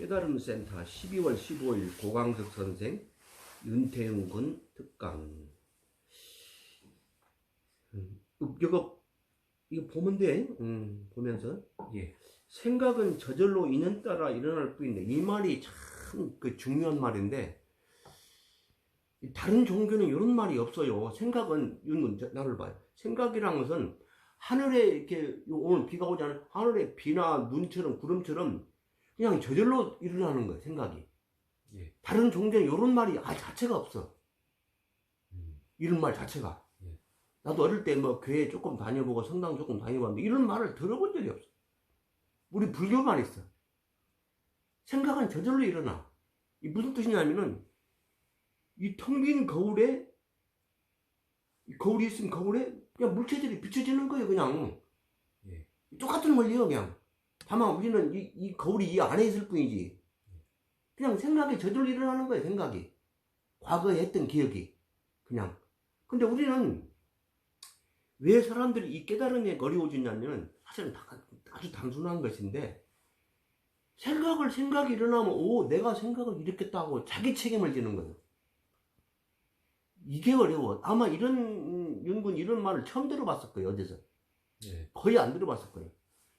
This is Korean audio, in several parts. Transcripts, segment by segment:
깨달음 센터 12월 15일 고강석 선생 윤태영 군 특강 음, 이거 이거 보면 돼 음, 보면서 예. 생각은 저절로 인연 따라 일어날 뿐인데 이 말이 참 그 중요한 말인데 다른 종교는 이런 말이 없어요. 생각은 이건 나를 봐요. 생각이란 것은 하늘에 이렇게 오늘 비가 오지 않아요? 하늘에 비나 눈처럼 구름처럼 그냥 저절로 일어나는 거예요. 생각이. 예. 다른 종교는 이런 말이 아 자체가 없어. 음. 이런 말 자체가. 예. 나도 어릴 때 뭐 교회 조금 다녀보고 성당 조금 다녀봤는데 이런 말을 들어본 적이 없어. 우리 불교만 있어. 생각은 저절로 일어나. 이 무슨 뜻이냐면은 이 텅 빈 거울에 이 거울이 있으면 거울에 그냥 물체들이 비춰지는 거예요, 그냥. 예. 똑같은 원리요, 그냥. 다만 우리는 이, 이 거울이 이 안에 있을 뿐이지. 그냥 생각이 저절로 일어나는 거예요, 생각이. 과거에 했던 기억이. 그냥. 근데 우리는 왜 사람들이 이 깨달음에 어려워지냐면 사실은 다- 아주 단순한 것인데 생각을 생각이 일어나면 오 내가 생각을 일으켰다고 자기 책임을 지는 거예요. 이게 어려워. 아마 이런 음, 윤군 이런 말을 처음 들어봤을 거예요 어디서. 예. 거의 안 들어봤을 거예요.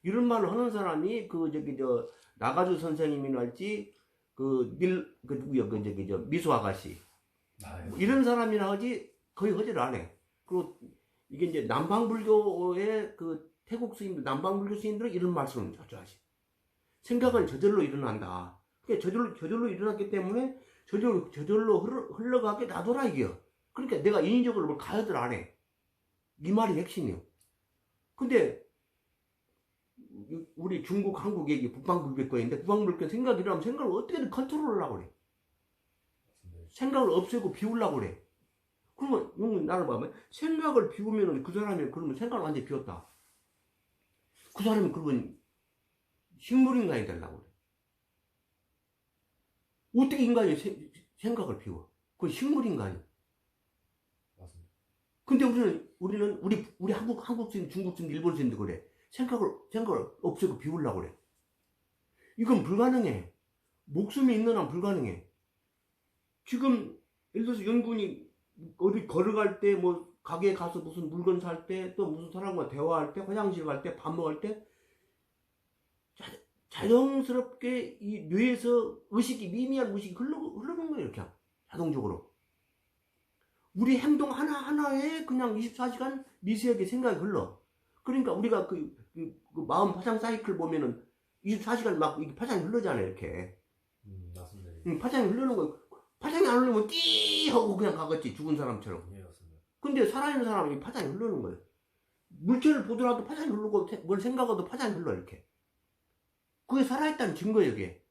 이런 말을 하는 사람이 그 저기 저 나가주 선생님이랄지 그밀그 누구야 그 저기 저 미수 아가씨 아, 예. 뭐 이런 사람이나 하지 거의 허지를 안 해. 그리고 이게 이제 남방불교의 그 태국 스님들, 남방불교 스님들은 이런 말씀을 자주 하시. 생각은 저절로 일어난다. 그게 저절로, 저절로 일어났기 때문에 저절로, 저절로 흘러, 흘러가게 놔둬라, 이게요. 그러니까 내가 인위적으로 뭘 가여들 안 해. 이 말이 핵심이요. 근데, 우리 중국, 한국 얘기, 북방불교권인데, 북방불교 생각이 일어나면 생각을 어떻게든 컨트롤 하려고 그래. 생각을 없애고 비우려고 그래. 그러면, 이건 나를 보면, 생각을 비우면은 그 사람이 그러면 생각을 완전히 비웠다. 그 사람이 그러면 식물인간이 되려고 그래. 어떻게 인간이 세- 생각을 비워? 그건 식물인간이. 맞습니다. 근데 우리는, 우리는, 우리, 우리 한국, 한국인, 중국인, 일본인도 그래. 생각을, 생각을 없애고 비우려고 그래. 이건 불가능해. 목숨이 있는 한 불가능해. 지금, 예를 들어서 연군이 어디 걸어갈 때, 뭐, 가게에 가서 무슨 물건 살 때, 또 무슨 사람과 대화할 때, 화장실 갈 때, 밥 먹을 때, 자, 자연스럽게 이 뇌에서 의식이, 미미한 의식이 흘러, 흐르는 거예요, 이렇게. 자동적으로. 우리 행동 하나하나에 그냥 24시간 미세하게 생각이 흘러. 그러니까 우리가 그, 그, 그 마음 파장 사이클 보면은 24시간 막 이게 파장이 흐르잖아요, 이렇게. 음, 맞습니다. 예. 응, 파장이 흐르는 거. 파장이 안 흐르면 띠! 하고 그냥 가겠지, 죽은 사람처럼. 예, 맞습니다. 근데 살아있는 사람이 파장이 흐르는 거예요. 물체를 보더라도 파장이 흐르고, 태- 뭘 생각해도 파장이 흘러, 이렇게. 그게 살아있다는 증거예요, 이게.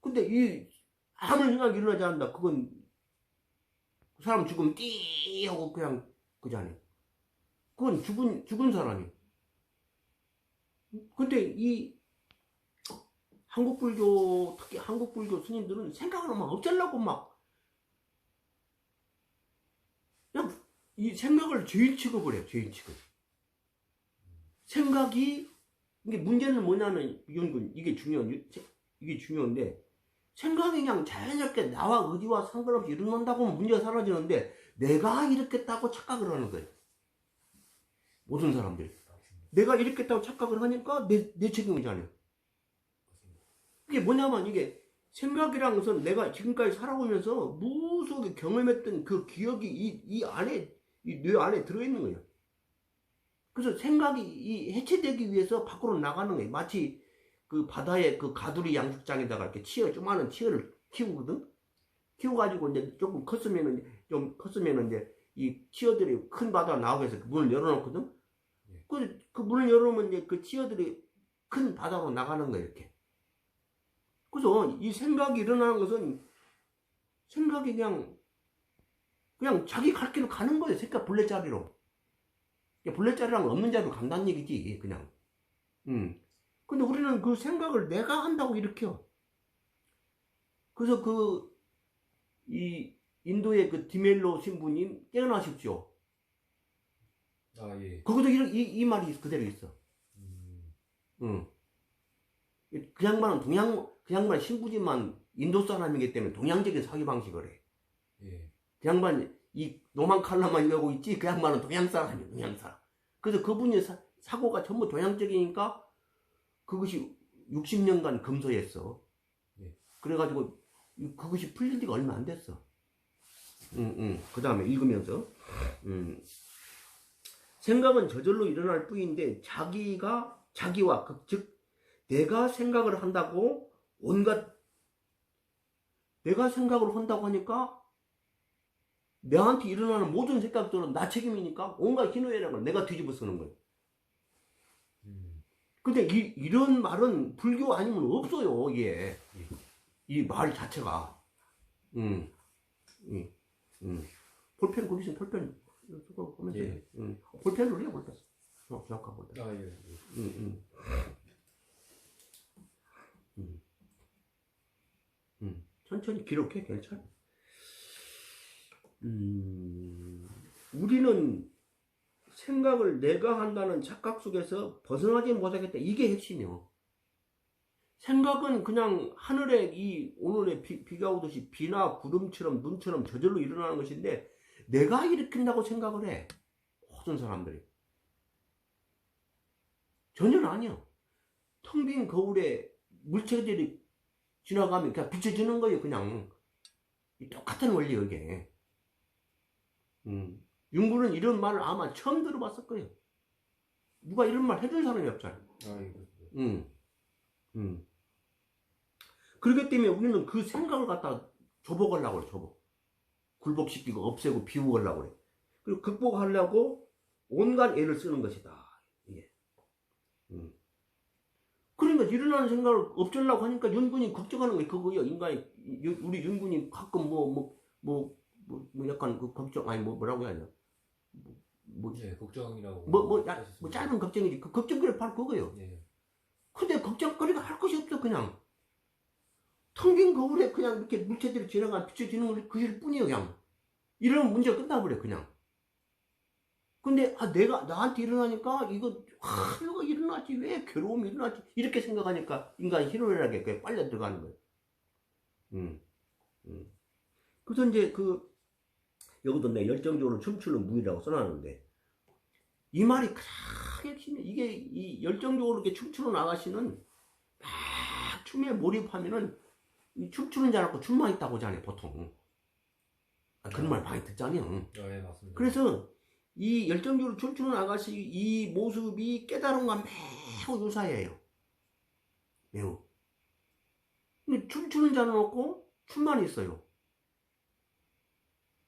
근데 이, 아무런 생각이 일어나지 않는다. 그건, 그 사람 죽으면 띠! 하고 그냥, 그잖아요. 그건 죽은, 죽은 사람이. 근데 이, 한국 불교, 특히 한국 불교 스님들은 생각을 막 없애려고 막, 그냥 이 생각을 죄인 취급을 해요, 죄인 취급. 생각이, 이게 문제는 뭐냐면, 이건, 이게 중요한, 이게 중요한데, 생각이 그냥 자연스럽게 나와 의지와 상관없이 일어난다고 하면 문제가 사라지는데, 내가 일으켰다고 착각을 하는 거예요. 모든 사람들이. 내가 일으켰다고 착각을 하니까 내, 내 책임이잖아요. 그게 뭐냐면 이게 생각이란 것은 내가 지금까지 살아오면서 무수하게 경험했던 그 기억이 이, 이 안에, 이 뇌 안에 들어있는 거예요. 그래서 생각이 이 해체되기 위해서 밖으로 나가는 거예요. 마치 그 바다에 그 가두리 양식장에다가 이렇게 치어, 조그마한 치어를 키우거든? 키워가지고 이제 조금 컸으면은, 좀 컸으면은 이제 이 치어들이 큰 바다 나오게 해서 그 문을 열어놓거든? 예. 그, 그 문을 열어놓으면 이제 그 치어들이 큰 바다로 나가는 거예요, 이렇게. 그래서 이 생각이 일어나는 것은 생각이 그냥 그냥 자기 갈 길로 가는 거예요. 색깔 블레자리로. 블레자리랑 없는 자리로 간다는 얘기지, 그냥. 음. 근데 우리는 그 생각을 내가 한다고 일으켜. 그래서 그, 이, 인도의 그 디멜로 신부님 깨어나십시오. 아, 예. 거기도 이, 이, 이 말이 그대로 있어. 음, 응. 그 양반은 동양, 그 양반 신부지만 인도 사람이기 때문에 동양적인 사기 방식을 해. 예. 그 양반 이 노만 칼라만 이러고 있지 그 양반은 동양 사람이야 동양 사람. 그래서 그분이 사, 사고가 전부 동양적이니까 그것이 60년간 금소했어. 예. 그래가지고 이- 그것이 풀린 지가 얼마 안 됐어. 응, 응. 그 다음에 읽으면서 음. 생각은 저절로 일어날 뿐인데 자기가 자기와 그, 즉 내가 생각을 한다고 온갖 내가 생각을 한다고 하니까 내한테 일어나는 모든 생각들은 나 책임이니까 온갖 희노애락을 내가 뒤집어 쓰는 거예요. 음. 근데 이, 이런 말은 불교 아니면 없어요, 이게. 이 말 자체가. 음, 음, 음. 볼펜 거기 있으면 볼펜, 이거 보면 돼. 예. 음. 볼펜으로 해, 볼펜. 어, 정확한 볼펜. 아, 예. 예. 음, 음. 음. 음. 천천히 기록해, 괜찮아. 음, 우리는 생각을 내가 한다는 착각 속에서 벗어나지 못하겠다. 이게 핵심이요. 생각은 그냥 하늘에 이 오늘의 비, 비가 오듯이 비나 구름처럼 눈처럼 저절로 일어나는 것인데 내가 일으킨다고 생각을 해. 모든 사람들이. 전혀 아니야. 텅 빈 거울에 물체들이 지나가면 그냥 비춰지는 거예요, 그냥. 이 똑같은 원리예요, 이게. 음. 윤구는 이런 말을 아마 처음 들어봤을 거예요. 누가 이런 말 해준 사람이 없잖아. 아, 예. 그렇습니다. 음. 음. 그렇기 때문에 우리는 그 생각을 갖다 조복하려고 그래, 조복. 굴복시키고 없애고 비우려고 그래. 그리고 극복하려고 온갖 애를 쓰는 것이다. 이게. 음. 그러니까 일어나는 생각을 없애려고 하니까 윤군이 걱정하는 거예요. 그거요. 인간이, 유- 우리 윤군이 가끔 뭐, 뭐, 뭐, 뭐, 뭐 약간 그 걱정, 아니, 뭐, 뭐라고 해야 되나. 뭐, 뭐, 예, 걱정이라고. 뭐, 뭐, 야. 뭐 짧은 걱정이지. 그 걱정거리 바로 그거예요. 예. 근데 걱정거리가 할 것이 없어 그냥 텅빈 거울에 그냥 이렇게 물체들이 지나가 비춰지는 걸 그일 뿐이에요 그냥 이러면 문제가 끝나버려 그냥 근데 아 내가 나한테 일어나니까 이거 아 이거 일어나지 왜 괴로움이 일어나지 이렇게 생각하니까 인간이 희로애락에 빨려 들어가는 거예요 음, 음. 그래서 이제 그 여기도 내 열정적으로 춤추는 무이라고 써놨는데 이 말이 가장 핵심이에요. 이게 이 열정적으로 이렇게 춤추는 아가씨는 막 춤에 몰입하면은 이 춤추는 줄 알고 춤만 있다고 하잖아요, 보통. 아, 그런 말 많이 듣잖아요. 아, 예, 맞습니다. 그래서 이 열정적으로 춤추는 아가씨 이 모습이 깨달음과 매우 유사해요. 매우. 근데 춤추는 자는 없고 춤만 있어요.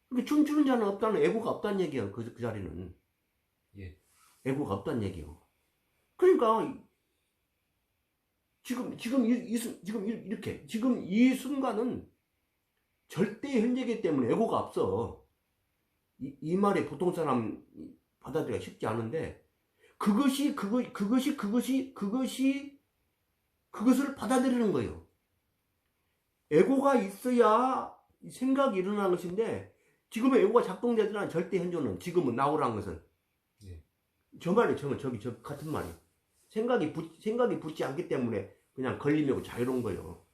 근데 춤추는 자는 없다는 애고가 없다는 얘기예요. 그, 그 자리는. 예. 애고가 없다는 얘기요. 그러니까 이- 지금 지금 이, 이 순- 지금 이- 이렇게 지금 이 순간은 절대 현재이기 때문에 애고가 없어. 이, 이 말이 보통 사람 받아들이기가 쉽지 않은데 그것이 그거 그것이 그것이 그것이 그것을 받아들이는 거예요. 애고가 있어야 이 생각이 일어나는 것인데 지금의 애고가 작동되지는 절대 현존은 지금은 나오라는 것은 예. 저 말이 저 저기 저 같은 말이 생각이 붙 생각이 붙지 않기 때문에 그냥 걸림이고 자유로운 거예요.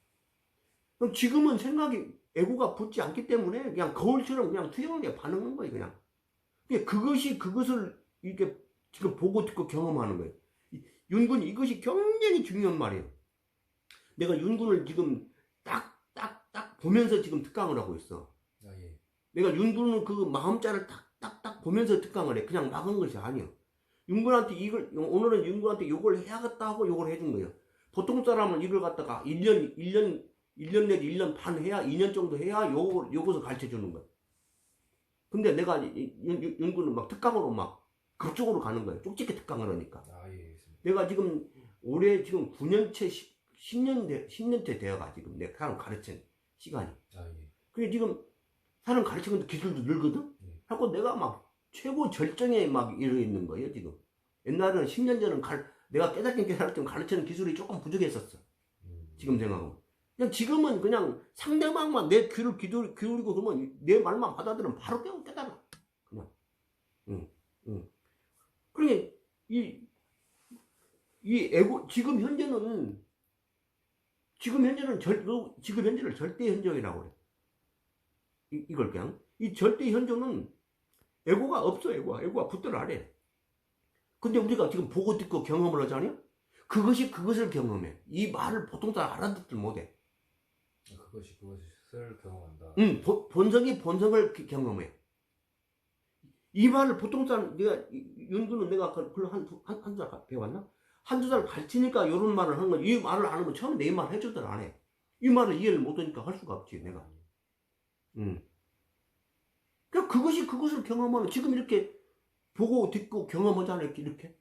그럼 지금은 생각이 애고가 붙지 않기 때문에 그냥 거울처럼 그냥 투영하게 반응하는 거예요, 그냥. 그것이 그것을 이렇게 지금 보고 듣고 경험하는 거예요. 이- 윤군 이것이 굉장히 중요한 말이에요. 내가 윤군을 지금 딱 딱 딱 보면서 지금 특강을 하고 있어. 아, 예. 내가 윤군은 그 마음자를 딱 딱 딱 보면서 특강을 해. 그냥 막은 것이 아니야. 윤군한테 이걸, 오늘은 윤군한테 요걸 해야겠다 하고 요걸 해준 거예요. 보통 사람은 이걸 갖다가 1년, 1년, 1년 내지 1년 반 해야, 2년 정도 해야 요, 요것을 가르쳐 주는 거야. 근데 내가 윤군은 막 특강으로 막 그쪽으로 가는 거야. 쪽집게 특강을 하니까. 아, 예. 내가 지금 올해 지금 9년째, 10, 년 돼, 10년째 되어가 지금 내가 사람 가르친 시간이. 아, 예. 그게 지금 사람 가르치는 것도 기술도 늘거든? 네. 하고 내가 막 최고 절정에 막 이르 있는 거예요, 지금. 옛날에는 10년 전은 갈, 내가 깨닫긴 깨달았지만 가르치는 기술이 조금 부족했었어. 음. 지금 생각하면. 그냥 지금은 그냥 상대방만 내 귀를 기울이고, 기울이고 그러면 내 말만 받아들으면 바로 깨- 깨달아. 그냥. 응, 응. 그러니, 이, 이 애고, 지금 현재는 지금 현재는 절, 그 지금 현재를 절대 현정이라고 그래. 이, 이걸 그냥. 이 절대 현정은 에고가 없어, 에고가. 에고가 붙들 아래. 근데 우리가 지금 보고 듣고 경험을 하잖아요? 그것이 그것을 경험해. 이 말을 보통 사람 알아듣질 못해. 그것이 그것을 경험한다. 응, 보- 본성이 본성을 기- 경험해. 이 말을 보통 사람, 이- 윤구는 내가 그- 그걸 한, 두- 한, 한두 달 배웠나? 한두 달 가르치니까 이런 말을 하는 거지. 이 말을 안 하면 처음에 내말 해주들 안 해. 이 말을 이해를 못하니까 할 수가 없지, 내가. 응. 그러니까 그것이 그것을 경험하는, 지금 이렇게 보고 듣고 경험하잖아요, 이렇게.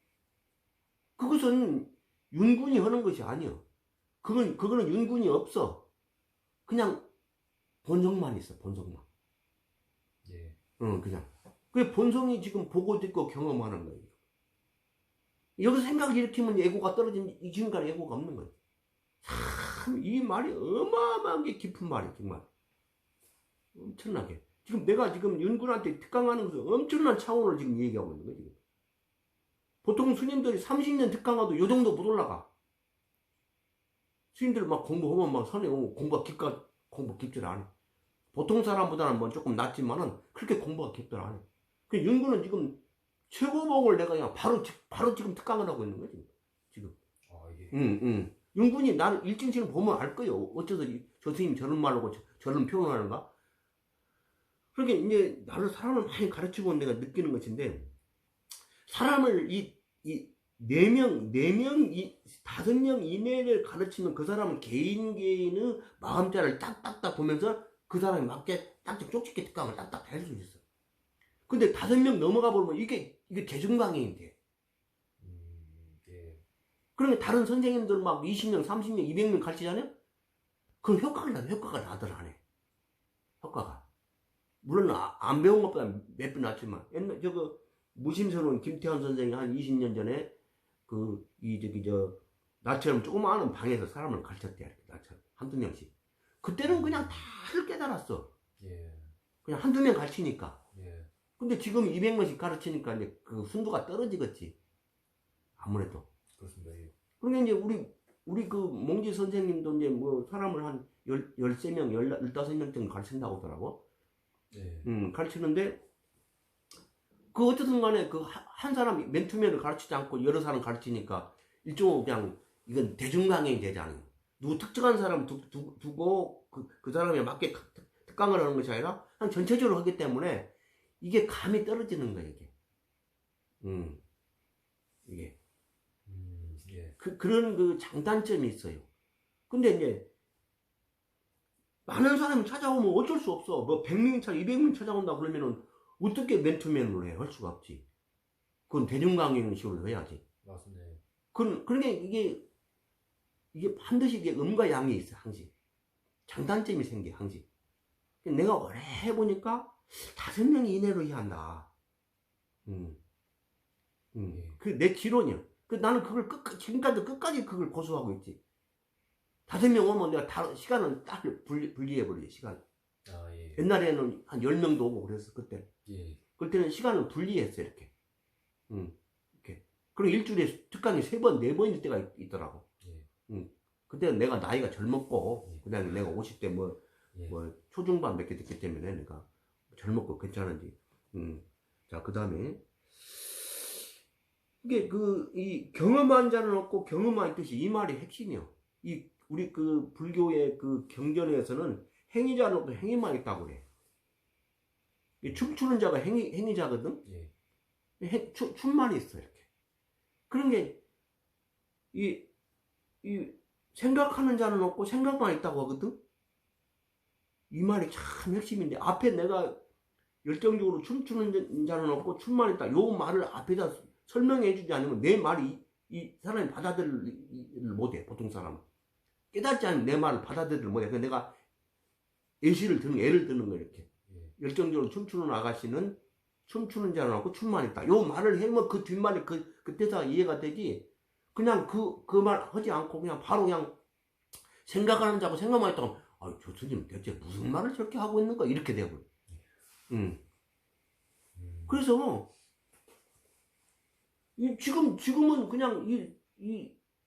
그것은 윤군이 하는 것이 아니야. 그건, 그거는 윤군이 없어. 그냥 본성만 있어, 본성만. 예. 응, 그냥. 그 본성이 지금 보고 듣고 경험하는 거예요. 여기서 생각을 일으키면 예고가 떨어진 이 지금까지 예고가 없는 거예요. 참, 이 말이 어마어마하게 깊은 말이에요, 정말. 엄청나게. 지금 내가 지금 윤군한테 특강하는 것은 엄청난 차원을 지금 얘기하고 있는 거예요, 지금. 보통 스님들이 30년 특강하도 요 정도 못 올라가. 스님들 막 공부하면 막 선에 공부가 깊가, 공부 깊질 않아. 보통 사람보다는 뭐 조금 낫지만은 그렇게 공부가 깊들 않아. 그 윤구는 지금 최고봉을 내가 그냥 바로, 지- 바로 지금 특강을 하고 있는 거지. 지금. 아 이게 응, 응. 윤군이 나를 일진신을 보면 알 거예요. 어째서 이- 저 스님이 저런 말하고 저- 저런 표현을 하는가? 그러니까 이제 나를 사람을 많이 가르치고 내가 느끼는 것인데, 사람을 이, 이, 네 명, 네 명, 이, 다섯 명 이내를 가르치면 그 사람은 개인 개인의 마음자를 딱딱딱 보면서 그 사람이 맞게 딱딱 쪽집게 특강을 딱딱 할 수 있어. 근데 다섯 명 넘어가 보면 이게, 이게 예. 그러면 다른 선생님들 막 20명, 30명, 200명 가르치잖아요? 그럼 효과가 나, 효과가 해. 효과가. 물론 아- 안 배운 것보다 몇 배 낫지만, 옛날, 저거, 무심스러운 김태환 선생이 한 20년 전에, 그, 이, 저기, 저, 나처럼 조그마한 방에서 사람을 가르쳤대, 이렇게, 나처럼. 한두 명씩. 그때는 그냥 다를 깨달았어. 예. 그냥 한두 명 가르치니까. 예. 근데 지금 200명씩 가르치니까 이제 그 순도가 떨어지겠지. 아무래도. 그렇습니다. 예. 그러니까 이제 우리 우리 그 몽지 선생님도 이제 뭐 사람을 한 열, 13명, 15명 정도 가르친다고 하더라고. 예. 음, 가르치는데 그 어쨌든 간에 그 한 사람 맨투맨을 가르치지 않고 여러 사람 가르치니까 일종의 그냥 이건 대중강행이 되잖아요. 누구 특정한 사람 두, 두, 두고 그, 그 사람에 맞게 특- 특강을 하는 것이 아니라 그냥 전체적으로 하기 때문에 이게 감이 떨어지는 거예요, 이게. 음. 이게. 음, 예. 그, 그런 그 장단점이 있어요. 근데 이제, 많은 사람이 찾아오면 어쩔 수 없어. 뭐, 100명 차, 200명 찾아온다 그러면은, 어떻게 맨투맨으로 해? 할 수가 없지. 그건 대중강행 식으로 해야지. 맞습니다. 예. 그런, 그러니까 이게, 이게 반드시 이게 음과 양이 있어, 항상. 장단점이 생겨, 항상. 내가 오래 해보니까, 다섯 명 이내로 해야 한다. 음. 음. 예. 그내 지론이야. 그 나는 그걸 끝, 지금까지 끝까지 그걸 고수하고 있지. 다섯 명 오면 내가 다, 시간은 딱 분리, 분리해버려, 시간. 아 예. 옛날에는 한 열명도 오고 그랬어, 그때. 예. 그때는 시간을 분리했어, 이렇게. 음, 이렇게. 그리고 일주일에 특강이 세 번, 네 번일 때가 있, 있더라고. 예. 그때는 내가 나이가 젊었고, 예. 그 다음에 내가 50대 뭐, 예. 뭐, 초중반 몇 개 됐기 때문에 내가 젊었고 괜찮은지. 음. 자, 그 다음에. 이게 그, 이 경험한 자는 없고 경험한 있듯이 이 말이 핵심이요. 이, 우리 그 불교의 그 경전에서는 행위자는 없고 행위만 있다고 그래. 이 춤추는 자가 행위, 행위자거든? 예. 행, 춤, 춤만 있어, 이렇게. 그런 게, 이, 이, 생각하는 자는 없고 생각만 있다고 하거든? 이 말이 참 핵심인데, 앞에 내가 열정적으로 춤추는 자는 없고 춤만 있다. 요 말을 앞에다 설명해 주지 않으면 내 말이 이, 이 사람이 받아들이를 못해, 보통 사람은. 깨닫지 않으면 내 말을 받아들이를 못해. 그래서 내가 예시를 드는, 예를 드는 거, 이렇게. 예. 열정적으로 춤추는 아가씨는 춤추는 자는 없고 춤만 있다. 요 말을 해면 그 뒷말이 그, 그 대사가 이해가 되지. 그냥 그, 그 말 하지 않고 그냥 바로 그냥 생각하는 자고 생각만 했다가, 아, 저 스님 대체 무슨 말을 저렇게 하고 있는가? 이렇게 되고. 음. 음. 그래서, 이, 지금, 지금은 그냥 이, 이,